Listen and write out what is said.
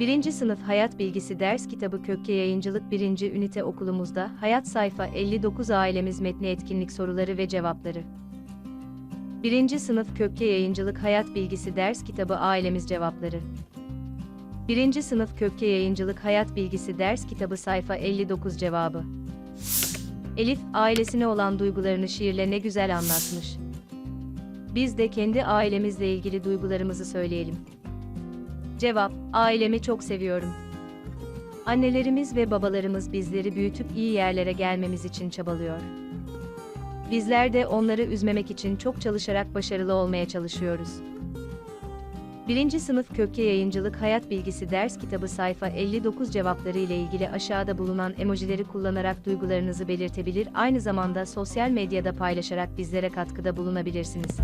1. Sınıf Hayat Bilgisi Ders Kitabı Kökke Yayıncılık 1. Ünite Okulumuzda Hayat Sayfa 59 Ailemiz Metni Etkinlik Soruları ve Cevapları 1. Sınıf Kökke Yayıncılık Hayat Bilgisi Ders Kitabı Ailemiz Cevapları 1. Sınıf Kökke Yayıncılık Hayat Bilgisi Ders Kitabı Sayfa 59 Cevabı Elif, ailesine olan duygularını şiirle ne güzel anlatmış. Biz de kendi ailemizle ilgili duygularımızı söyleyelim. Cevap, ailemi çok seviyorum. Annelerimiz ve babalarımız bizleri büyütüp iyi yerlere gelmemiz için çabalıyor. Bizler de onları üzmemek için çok çalışarak başarılı olmaya çalışıyoruz. 1. Sınıf Kökke Yayıncılık Hayat Bilgisi Ders Kitabı sayfa 59 cevapları ile ilgili aşağıda bulunan emojileri kullanarak duygularınızı belirtebilir, aynı zamanda sosyal medyada paylaşarak bizlere katkıda bulunabilirsiniz.